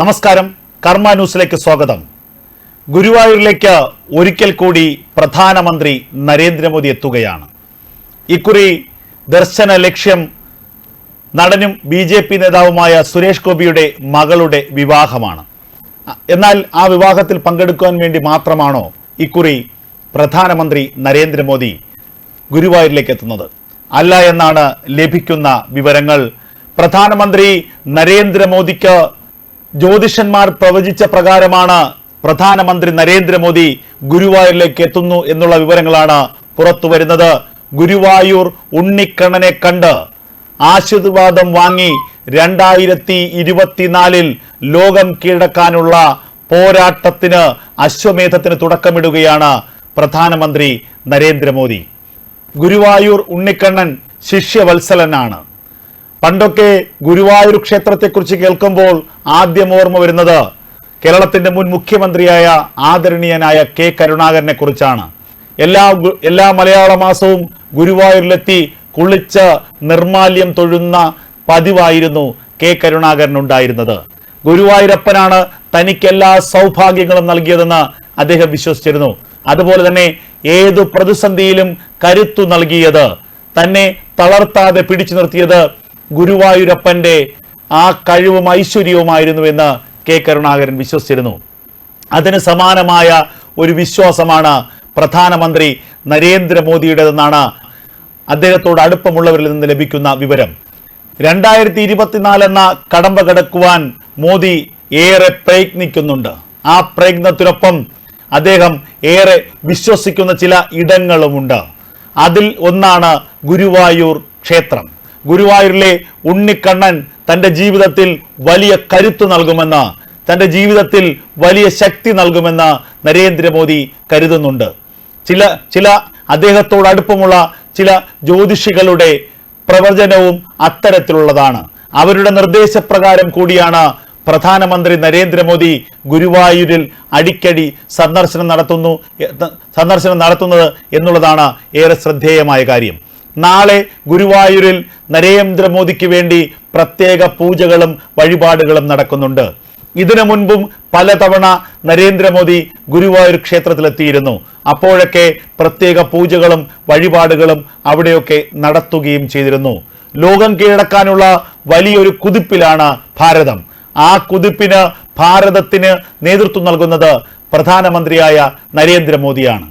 നമസ്കാരം. കർമ്മ ന്യൂസിലേക്ക് സ്വാഗതം. ഗുരുവായൂരിലേക്ക് ഒരിക്കൽ കൂടി പ്രധാനമന്ത്രി നരേന്ദ്രമോദി എത്തുകയാണ്. ഇക്കുറി ദർശന ലക്ഷ്യം നടനും ബി ജെ പി നേതാവുമായ സുരേഷ് ഗോപിയുടെ മകളുടെ വിവാഹമാണ്. എന്നാൽ ആ വിവാഹത്തിൽ പങ്കെടുക്കുവാൻ വേണ്ടി മാത്രമാണോ ഇക്കുറി പ്രധാനമന്ത്രി നരേന്ദ്രമോദി ഗുരുവായൂരിലേക്ക് എത്തുന്നത്? അല്ല എന്നാണ് ലഭിക്കുന്ന വിവരങ്ങൾ. പ്രധാനമന്ത്രി നരേന്ദ്രമോദിക്ക് ജ്യോതിഷന്മാർ പ്രവചിച്ച പ്രകാരമാണ് പ്രധാനമന്ത്രി നരേന്ദ്രമോദി ഗുരുവായൂരിലേക്ക് എത്തുന്നു എന്നുള്ള വിവരങ്ങളാണ് പുറത്തു വരുന്നത്. ഗുരുവായൂർ ഉണ്ണിക്കണ്ണനെ കണ്ട് ആശീർവാദം വാങ്ങി രണ്ടായിരത്തി ഇരുപത്തിനാലിൽ ലോകം കീഴടക്കാനുള്ള പോരാട്ടത്തിന് അശ്വമേധത്തിന് തുടക്കമിടുകയാണ് പ്രധാനമന്ത്രി നരേന്ദ്രമോദി. ഗുരുവായൂർ ഉണ്ണിക്കണ്ണൻ ശിഷ്യവത്സലനാണ്. പണ്ടൊക്കെ ഗുരുവായൂർ ക്ഷേത്രത്തെക്കുറിച്ച് കേൾക്കുമ്പോൾ ആദ്യം ഓർമ്മ വരുന്നത് കേരളത്തിന്റെ മുൻ മുഖ്യമന്ത്രിയായ ആദരണീയനായ കെ കരുണാകരനെ കുറിച്ചാണ്. എല്ലാ എല്ലാ മലയാള മാസവും ഗുരുവായൂരിലെത്തി കുളിച്ച് നിർമാല്യം തൊഴുന്ന പതിവായിരുന്നു കെ കരുണാകരൻ ഉണ്ടായിരുന്നത് ഗുരുവായൂരപ്പനാണ് തനിക്ക് എല്ലാ സൗഭാഗ്യങ്ങളും നൽകിയതെന്ന് അദ്ദേഹം വിശ്വസിച്ചിരുന്നു. അതുപോലെ തന്നെ ഏതു പ്രതിസന്ധിയിലും കരുത്തു നൽകിയത്. തന്നെ തളർത്താതെ പിടിച്ചു നിർത്തിയത് ഗുരുവായൂരപ്പന്റെ ആ കഴിവും ഐശ്വര്യവുമായിരുന്നു എന്ന് കെ കരുണാകരൻ വിശ്വസിച്ചിരുന്നു. അതിന് സമാനമായ ഒരു വിശ്വാസമാണ് പ്രധാനമന്ത്രി നരേന്ദ്രമോദിയുടേതെന്നാണ് അദ്ദേഹത്തോട് അടുപ്പമുള്ളവരിൽ നിന്ന് ലഭിക്കുന്ന വിവരം. രണ്ടായിരത്തി ഇരുപത്തിനാല് എന്ന കടമ്പ കടക്കുവാൻ മോദി ഏറെ പ്രയത്നിക്കുന്നുണ്ട്. ആ പ്രയത്നത്തിനൊപ്പം അദ്ദേഹം ഏറെ വിശ്വസിക്കുന്ന ചില ഇടങ്ങളുമുണ്ട്. അതിൽ ഒന്നാണ് ഗുരുവായൂർ ക്ഷേത്രം. ഗുരുവായൂരിലെ ഉണ്ണിക്കണ്ണൻ തന്റെ ജീവിതത്തിൽ വലിയ കരുത്ത് നൽകുമെന്ന് തന്റെ ജീവിതത്തിൽ വലിയ ശക്തി നൽകുമെന്ന് നരേന്ദ്രമോദി കരുതുന്നുണ്ട്. ചില ചില അദ്ദേഹത്തോട് അടുപ്പമുള്ള ചില ജ്യോതിഷികളുടെ പ്രവചനവും അത്തരത്തിലുള്ളതാണ്. അവരുടെ നിർദ്ദേശപ്രകാരം കൂടിയാണ് പ്രധാനമന്ത്രി നരേന്ദ്രമോദി ഗുരുവായൂരിൽ അടിക്കടി സന്ദർശനം നടത്തുന്നു സന്ദർശനം നടത്തുന്നത് എന്നുള്ളതാണ് ഏറെ ശ്രദ്ധേയമായ കാര്യം. നാളെ ഗുരുവായൂരിൽ നരേന്ദ്രമോദിക്ക് വേണ്ടി പ്രത്യേക പൂജകളും വഴിപാടുകളും നടക്കുന്നുണ്ട്. ഇതിനു മുൻപും പലതവണ നരേന്ദ്രമോദി ഗുരുവായൂർ ക്ഷേത്രത്തിലെത്തിയിരുന്നു. അപ്പോഴൊക്കെ പ്രത്യേക പൂജകളും വഴിപാടുകളും അവിടെയൊക്കെ നടത്തുകയും ചെയ്തിരുന്നു. ലോകം കീഴടക്കാനുള്ള വലിയൊരു കുതിപ്പിലാണ് ഭാരതം. ആ കുതിപ്പിന് ഭാരതത്തിന് നേതൃത്വം നൽകുന്നത് പ്രധാനമന്ത്രിയായ നരേന്ദ്രമോദിയാണ്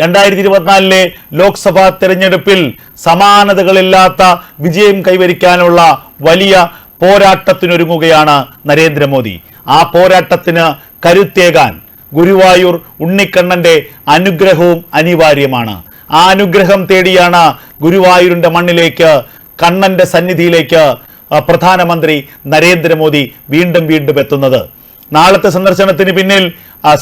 രണ്ടായിരത്തി ഇരുപത്തിനാലിലെ ലോക്സഭാ തെരഞ്ഞെടുപ്പിൽ സമാനതകളില്ലാത്ത വിജയം കൈവരിക്കാനുള്ള വലിയ പോരാട്ടത്തിനൊരുങ്ങുകയാണ് നരേന്ദ്രമോദി. ആ പോരാട്ടത്തിന് കരുത്തേകാൻ ഗുരുവായൂർ ഉണ്ണിക്കണ്ണന്റെ അനുഗ്രഹവും അനിവാര്യമാണ്. ആ അനുഗ്രഹം തേടിയാണ് ഗുരുവായൂരിന്റെ മണ്ണിലേക്ക് കണ്ണന്റെ സന്നിധിയിലേക്ക് പ്രധാനമന്ത്രി നരേന്ദ്രമോദി വീണ്ടും വീണ്ടും എത്തുന്നത്. നാളത്തെ സന്ദർശനത്തിന് പിന്നിൽ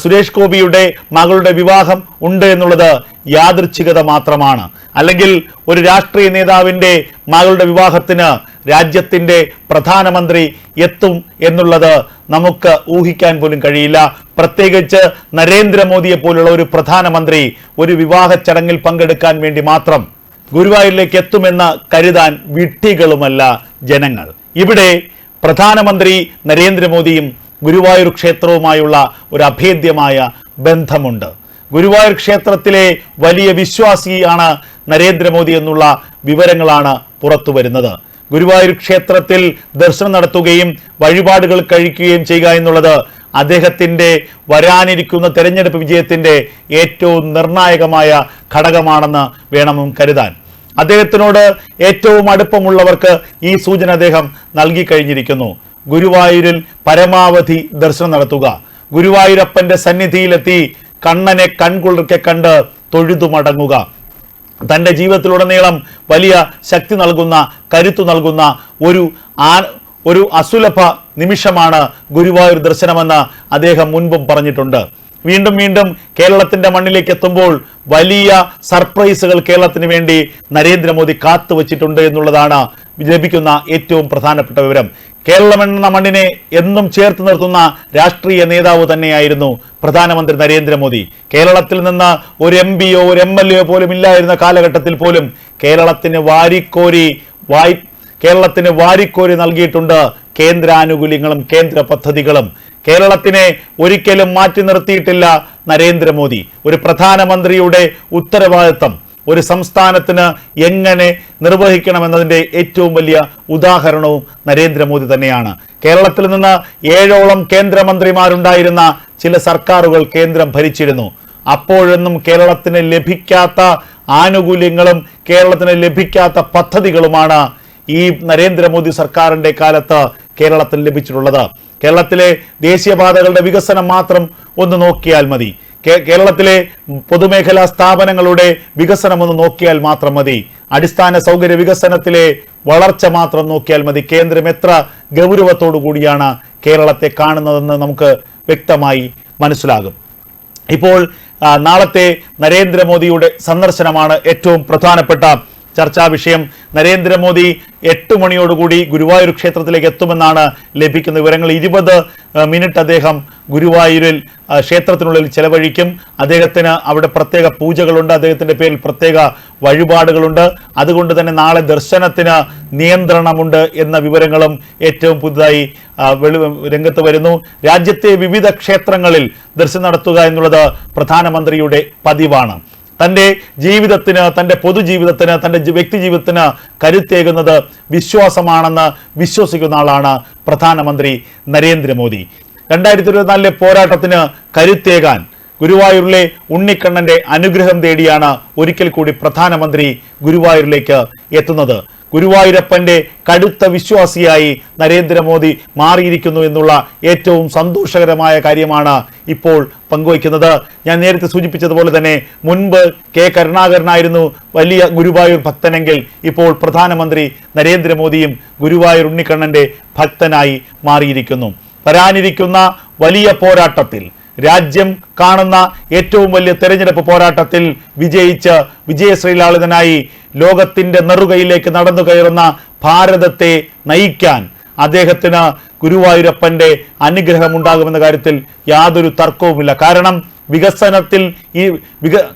സുരേഷ് ഗോപിയുടെ മകളുടെ വിവാഹം ഉണ്ട് എന്നുള്ളത് യാദൃച്ഛികത മാത്രമാണ്. അല്ലെങ്കിൽ ഒരു രാഷ്ട്രീയ നേതാവിന്റെ മകളുടെ വിവാഹത്തിന് രാജ്യത്തിന്റെ പ്രധാനമന്ത്രി എത്തും എന്നുള്ളത് നമുക്ക് ഊഹിക്കാൻ പോലും കഴിയില്ല. പ്രത്യേകിച്ച് നരേന്ദ്രമോദിയെ പോലുള്ള ഒരു പ്രധാനമന്ത്രി ഒരു വിവാഹ ചടങ്ങിൽ പങ്കെടുക്കാൻ വേണ്ടി മാത്രം ഗുരുവായൂരിലേക്ക് എത്തുമെന്ന് കരുതാൻ വിട്ടികളുമല്ല ജനങ്ങൾ. ഇവിടെ പ്രധാനമന്ത്രി നരേന്ദ്രമോദിയും ഗുരുവായൂർ ക്ഷേത്രവുമായുള്ള ഒരു അഭേദ്യമായ ബന്ധമുണ്ട്. ഗുരുവായൂർ ക്ഷേത്രത്തിലെ വലിയ വിശ്വാസിയാണ് നരേന്ദ്രമോദി എന്നുള്ള വിവരങ്ങളാണ് പുറത്തു വരുന്നത്. ഗുരുവായൂർ ക്ഷേത്രത്തിൽ ദർശനം നടത്തുകയും വഴിപാടുകൾ കഴിക്കുകയും ചെയ്യുക എന്നുള്ളത് അദ്ദേഹത്തിന്റെ വരാനിരിക്കുന്ന തെരഞ്ഞെടുപ്പ് വിജയത്തിന്റെ ഏറ്റവും നിർണായകമായ ഘടകമാണെന്ന് വേണം കരുതാൻ. അദ്ദേഹത്തിനോട് ഏറ്റവും അടുപ്പമുള്ളവർക്ക് ഈ സൂചന അദ്ദേഹം നൽകി കഴിഞ്ഞിരിക്കുന്നു. ഗുരുവായൂരിൽ പരമാവധി ദർശനം നടത്തുക. ഗുരുവായൂരപ്പന്റെ സന്നിധിയിലെത്തി കണ്ണനെ കൺകുളിർക്കെ കണ്ട് തൊഴുതു മടങ്ങുക. തന്റെ ജീവിതത്തിലുടനീളം വലിയ ശക്തി നൽകുന്ന കരുത്തു നൽകുന്ന ഒരു ആ ഒരു അസുലഭ നിമിഷമാണ് ഗുരുവായൂർ ദർശനമെന്ന് അദ്ദേഹം മുൻപും പറഞ്ഞിട്ടുണ്ട്. വീണ്ടും വീണ്ടും കേരളത്തിന്റെ മണ്ണിലേക്ക് എത്തുമ്പോൾ വലിയ സർപ്രൈസുകൾ കേരളത്തിന് വേണ്ടി നരേന്ദ്രമോദി കാത്തുവച്ചിട്ടുണ്ട് എന്നുള്ളതാണ് ലഭിക്കുന്ന ഏറ്റവും പ്രധാനപ്പെട്ട വിവരം. കേരളം എന്ന മണ്ണിനെ എന്നും ചേർത്ത് നിർത്തുന്ന രാഷ്ട്രീയ നേതാവ് തന്നെയായിരുന്നു പ്രധാനമന്ത്രി നരേന്ദ്രമോദി. കേരളത്തിൽ നിന്ന് ഒരു എം പിയോ ഒരു എം എൽ എ പോലും ഇല്ലായിരുന്ന കാലഘട്ടത്തിൽ പോലും കേരളത്തിന് വാരിക്കോരി വായി കേരളത്തിന് വാരിക്കോരി നൽകിയിട്ടുണ്ട് കേന്ദ്രാനുകൂല്യങ്ങളും കേന്ദ്ര പദ്ധതികളും. കേരളത്തിനെ ഒരിക്കലും മാറ്റി നിർത്തിയിട്ടില്ല നരേന്ദ്രമോദി. ഒരു പ്രധാനമന്ത്രിയുടെ ഉത്തരവാദിത്തം ഒരു സംസ്ഥാനത്തിന് എങ്ങനെ നിർവഹിക്കണമെന്നതിന്റെ ഏറ്റവും വലിയ ഉദാഹരണവും നരേന്ദ്രമോദി തന്നെയാണ്. കേരളത്തിൽ നിന്ന് ഏഴോളം കേന്ദ്രമന്ത്രിമാരുണ്ടായിരുന്ന ചില സർക്കാരുകൾ കേന്ദ്രം ഭരിച്ചിരുന്നു. അപ്പോഴൊന്നും കേരളത്തിന് ലഭിക്കാത്ത ആനുകൂല്യങ്ങളും കേരളത്തിന് ലഭിക്കാത്ത പദ്ധതികളുമാണ് ഈ നരേന്ദ്രമോദി സർക്കാരിന്റെ കാലത്ത് കേരളത്തിൽ ലഭിച്ചിട്ടുള്ളത്. കേരളത്തിലെ ദേശീയപാതകളുടെ വികസനം മാത്രം ഒന്ന് നോക്കിയാൽ മതി. കേരളത്തിലെ പൊതുമേഖലാ സ്ഥാപനങ്ങളുടെ വികസനം ഒന്ന് നോക്കിയാൽ മാത്രം മതി. അടിസ്ഥാന സൗകര്യ വികസനത്തിലെ വളർച്ച മാത്രം നോക്കിയാൽ മതി. കേന്ദ്രം എത്ര ഗൗരവത്തോടു കൂടിയാണ് കേരളത്തെ കാണുന്നതെന്ന് നമുക്ക് വ്യക്തമായി മനസ്സിലാകും. ഇപ്പോൾ നാളത്തെ നരേന്ദ്രമോദിയുടെ സന്ദർശനമാണ് ഏറ്റവും പ്രധാനപ്പെട്ട ചർച്ചാ വിഷയം. നരേന്ദ്രമോദി എട്ട് മണിയോടുകൂടി ഗുരുവായൂർ ക്ഷേത്രത്തിലേക്ക് എത്തുമെന്നാണ് ലഭിക്കുന്ന വിവരങ്ങൾ. ഇരുപത് മിനിറ്റ് അദ്ദേഹം ഗുരുവായൂരിൽ ക്ഷേത്രത്തിനുള്ളിൽ ചെലവഴിക്കും. അദ്ദേഹത്തിന് അവിടെ പ്രത്യേക പൂജകളുണ്ട്. അദ്ദേഹത്തിന്റെ പേരിൽ പ്രത്യേക വഴിപാടുകളുണ്ട്. അതുകൊണ്ട് തന്നെ നാളെ ദർശനത്തിന് നിയന്ത്രണമുണ്ട് എന്ന വിവരങ്ങളും ഏറ്റവും പുതുതായി വെളി- രംഗത്ത് വരുന്നു. രാജ്യത്തെ വിവിധ ക്ഷേത്രങ്ങളിൽ ദർശനം നടത്തുക എന്നുള്ളത് പ്രധാനമന്ത്രിയുടെ പതിവാണ്. തന്റെ ജീവിതത്തിന് തന്റെ പൊതുജീവിതത്തിന് തന്റെ വ്യക്തി ജീവിതത്തിന് കരുത്തേകുന്നത് വിശ്വാസമാണെന്ന് വിശ്വസിക്കുന്ന ആളാണ് പ്രധാനമന്ത്രി നരേന്ദ്രമോദി. രണ്ടായിരത്തി ഇരുപത്തിനാലിലെ പോരാട്ടത്തിന് കരുത്തേകാൻ ഗുരുവായൂരിലെ ഉണ്ണിക്കണ്ണന്റെ അനുഗ്രഹം തേടിയാണ് ഒരിക്കൽ കൂടി പ്രധാനമന്ത്രി ഗുരുവായൂരിലേക്ക് എത്തുന്നത്. ഗുരുവായൂരപ്പന്റെ കടുത്ത വിശ്വാസിയായി നരേന്ദ്രമോദി മാറിയിരിക്കുന്നു എന്നുള്ള ഏറ്റവും സന്തോഷകരമായ കാര്യമാണ് ഇപ്പോൾ പങ്കുവയ്ക്കുന്നത്. ഞാൻ നേരത്തെ സൂചിപ്പിച്ചതുപോലെ തന്നെ മുൻപ് കെ കരുണാകരനായിരുന്നു വലിയ ഗുരുവായൂർ ഭക്തനെങ്കിൽ ഇപ്പോൾ പ്രധാനമന്ത്രി നരേന്ദ്രമോദിയും ഗുരുവായൂർ ഉണ്ണിക്കണ്ണന്റെ ഭക്തനായി മാറിയിരിക്കുന്നു. വരാനിരിക്കുന്ന വലിയ പോരാട്ടത്തിൽ രാജ്യം കാണുന്ന ഏറ്റവും വലിയ തെരഞ്ഞെടുപ്പ് പോരാട്ടത്തിൽ വിജയിച്ച് വിജയശ്രീലാളിതനായി ലോകത്തിന്റെ നെറുകയിലേക്ക് നടന്നു കയറുന്ന ഭാരതത്തെ നയിക്കാൻ അദ്ദേഹത്തിന് ഗുരുവായൂരപ്പന്റെ അനുഗ്രഹം ഉണ്ടാകുമെന്ന കാര്യത്തിൽ യാതൊരു തർക്കവുമില്ല. കാരണം വികസനത്തിൽ ഈ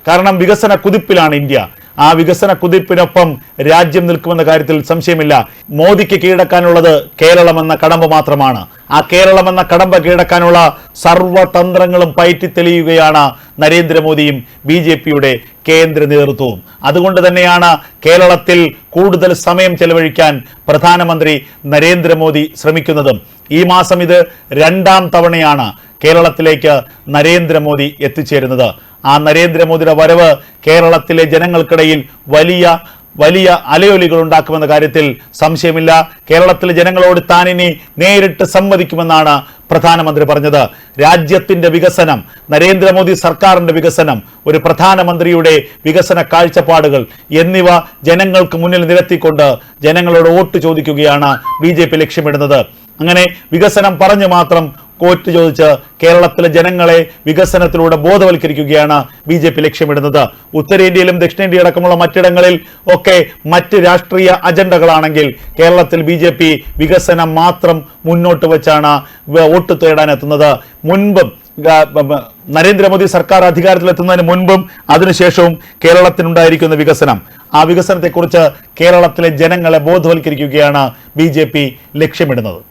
കാരണം വികസന കുതിപ്പിലാണ് ഇന്ത്യ. ആ വികസന കുതിപ്പിനൊപ്പം രാജ്യം നിൽക്കുമെന്ന കാര്യത്തിൽ സംശയമില്ല. മോദിക്ക് കീഴടക്കാനുള്ളത് കേരളം എന്ന കടമ്പ മാത്രമാണ്. ആ കേരളം എന്ന കടമ്പ കീഴടക്കാനുള്ള സർവതന്ത്രങ്ങളും പയറ്റി തെളിയുകയാണ് നരേന്ദ്രമോദിയും ബി ജെ പിയുടെ കേന്ദ്ര നേതൃത്വവും. അതുകൊണ്ട് തന്നെയാണ് കേരളത്തിൽ കൂടുതൽ സമയം ചെലവഴിക്കാൻ പ്രധാനമന്ത്രി നരേന്ദ്രമോദി ശ്രമിക്കുന്നതും. ഈ മാസം ഇത് രണ്ടാം തവണയാണ് കേരളത്തിലേക്ക് നരേന്ദ്രമോദി എത്തിച്ചേരുന്നത്. ആ നരേന്ദ്രമോദിയുടെ വരവ് കേരളത്തിലെ ജനങ്ങൾക്കിടയിൽ വലിയ വലിയ അലയൊലികൾ ഉണ്ടാക്കുമെന്ന കാര്യത്തിൽ സംശയമില്ല. കേരളത്തിലെ ജനങ്ങളോട് താൻ ഇനി നേരിട്ട് സമ്മതിക്കുമെന്നാണ് പ്രധാനമന്ത്രി പറഞ്ഞത്. രാജ്യത്തിന്റെ വികസനം നരേന്ദ്രമോദി സർക്കാരിന്റെ വികസനം ഒരു പ്രധാനമന്ത്രിയുടെ വികസന കാഴ്ചപ്പാടുകൾ എന്നിവ ജനങ്ങൾക്ക് മുന്നിൽ നിരത്തിക്കൊണ്ട് ജനങ്ങളോട് വോട്ട് ചോദിക്കുകയാണ് ബി ലക്ഷ്യമിടുന്നത്. അങ്ങനെ വികസനം പറഞ്ഞു മാത്രം കോറ്റ് ചോദിച്ച് കേരളത്തിലെ ജനങ്ങളെ വികസനത്തിലൂടെ ബോധവൽക്കരിക്കുകയാണ് ബി ജെ പി ലക്ഷ്യമിടുന്നത്. ഉത്തരേന്ത്യയിലും ദക്ഷിണേന്ത്യ അടക്കമുള്ള മറ്റിടങ്ങളിൽ ഒക്കെ മറ്റ് രാഷ്ട്രീയ അജണ്ടകളാണെങ്കിൽ കേരളത്തിൽ ബി ജെ പി വികസനം മാത്രം മുന്നോട്ട് വെച്ചാണ് വോട്ട് തേടാനെത്തുന്നത് മുൻപും നരേന്ദ്രമോദി സർക്കാർ അധികാരത്തിലെത്തുന്നതിന് മുൻപും അതിനുശേഷവും കേരളത്തിനുണ്ടായിരിക്കുന്ന വികസനം. ആ വികസനത്തെക്കുറിച്ച് കേരളത്തിലെ ജനങ്ങളെ ബോധവൽക്കരിക്കുകയാണ് ബി ലക്ഷ്യമിടുന്നത്.